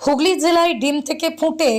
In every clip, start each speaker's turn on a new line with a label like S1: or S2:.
S1: হুগলি জেলায় ডিম থেকে ফুটে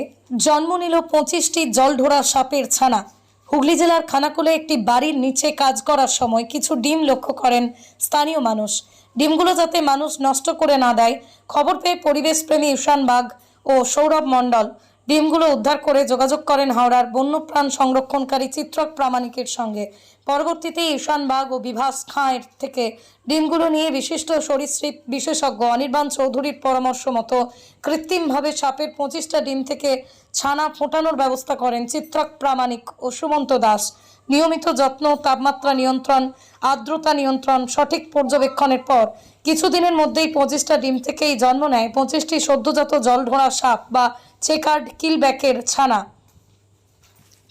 S1: জন্ম নিল পঁচিশটি জলঢোড়া সাপের ছানা। হুগলি জেলার খানাকুলে একটি বাড়ির নিচে কাজ করার সময় কিছু ডিম লক্ষ্য করেন স্থানীয় মানুষ। ডিমগুলো যাতে মানুষ নষ্ট করে না দেয়, খবর পেয়ে পরিবেশপ্রেমী ঈশান বাগ ও সৌরভ মণ্ডল ডিমগুলো উদ্ধার করে যোগাযোগ করেন হাওড়ার বন্যপ্রাণ সংরক্ষণকারী চিত্রক প্রামাণিকের সঙ্গে। পরবর্তীতে ঈশান বাগ ও বিভাস খাঁয়ের থেকে ডিমগুলো নিয়ে বিশিষ্ট সরীসৃপ বিশেষজ্ঞ অনির্বাণ চৌধুরীর পরামর্শ মতো কৃত্রিমভাবে সাপের পঁচিশটা ডিম থেকে ছানা ফোটানোর ব্যবস্থা করেন চিত্রক প্রামাণিক ও সুমন্ত দাস। নিয়মিত যত্ন, তাপমাত্রা নিয়ন্ত্রণ, আর্দ্রতা নিয়ন্ত্রণ সঠিক পর্যবেক্ষণের পর কিছুদিনের মধ্যেই পঁচিশটা ডিম থেকেই জন্ম নেয় পঁচিশটি সদ্যজাত জল জলঢোড়া সাপ বা চেকার্ড কিলব্যাকের ছানা।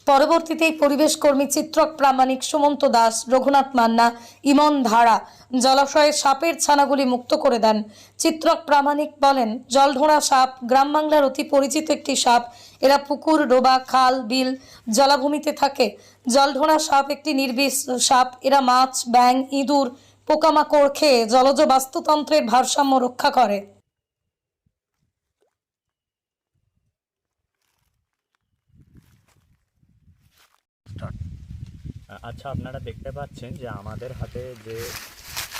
S1: পরবর্তীতে পরিবেশ কর্মী চিত্রক প্রামাণিক সুমন্ত দাস, রঘুনাথ মান্না, ইমন ধারা জলাশয়ে সাপের ছানাগুলি মুক্ত করে দেন। চিত্রক প্রামাণিক বলেন, জলঢোড়া সাপ, গ্রাম বাংলার অতি পরিচিত একটি সাপ, এরা পুকুর, ডোবা, খাল, বিল, জলাভূমিতে থাকে। জলঢোড়া সাপ একটি নির্বিষ সাপ, এরা মাছ ব্যাং ইঁদুর, পোকামাকড় খেয়ে জলজ বাস্তুতন্ত্রের ভারসাম্য রক্ষা করে।
S2: আচ্ছা আপনারা দেখতে পাচ্ছেন যে আমাদের হাতে যে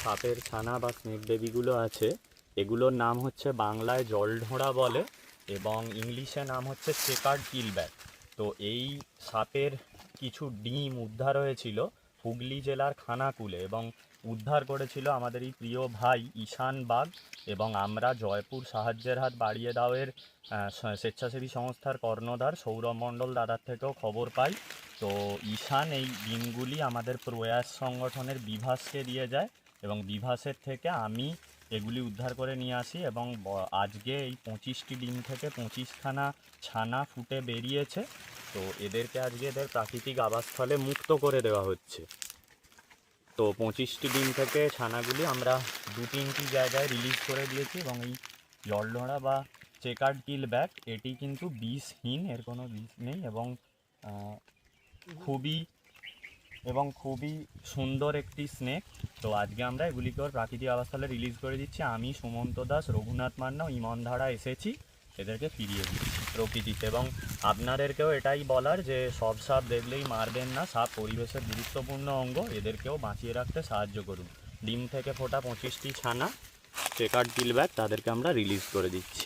S2: সাপের ছানা বা স্নেক বেবিগুলো আছে, এগুলোর নাম হচ্ছে বাংলায় জলঢোঁড়া বলে এবং ইংলিশে নাম হচ্ছে চেকার কিলব্যাক। তো এই সাপের কিছু ডিম উদ্ধার হয়েছিল। হুগলি জেলার খানাকুলে এবং উদ্ধার করেছিল আমাদের এই প্রিয় ভাই ঈশান বাগ এবং আমরা জয়পুর সাহায্যের হাত বাড়িয়ে দাওয়ের স্বেচ্ছাসেবী সংস্থার কর্ণধার সৌরভ মণ্ডল দাদার থেকেও খবর পাই। তো ঈশান এই ডিমগুলি আমাদের প্রয়াস সংগঠনের বিভাসকে দিয়ে যায় এবং বিভাসের থেকে আমি এগুলি উদ্ধার করে নিয়ে আসি এবং আজকে এই পঁচিশটি ডিম থেকে পঁচিশখানা ছানা ফুটে বেরিয়েছে। তো এদেরকে আজকে এদের প্রাকৃতিক আবাসস্থলে মুক্ত করে দেওয়া হচ্ছে। তো পঁচিশটি দিন থেকে ছানাগুলি আমরা দু তিনটি জায়গায় রিলিজ করে দিয়েছি এবং এই জলডোড়া বা চেকার কিল ব্যাগ এটি কিন্তু বিষহীন, এর কোনো বিষ নেই এবং খুবই এবং খুবই সুন্দর একটি স্নেক তো আজকে আমরা এগুলিকে ওর প্রাকৃতিক আবাসস্থলে রিলিজ করে দিচ্ছি। আমি সুমন্ত দাস, রঘুনাথ মান্না ও ইমন ধারা এসেছি। এদেরকে ফিরিয়ে দিই, প্রকৃতিতে। এবং আপনাদেরকেও এটাই বলার যে, সব সাপ দেখলেই মারবেন না। সাপ পরিবেশের গুরুত্বপূর্ণ অঙ্গ, এদেরকেও বাঁচিয়ে রাখতে সাহায্য করুন। ডিম থেকে ফোটা পঁচিশটি ছানা চেকার্ড কিলব্যাক তাদেরকে আমরা রিলিজ করে দিচ্ছি।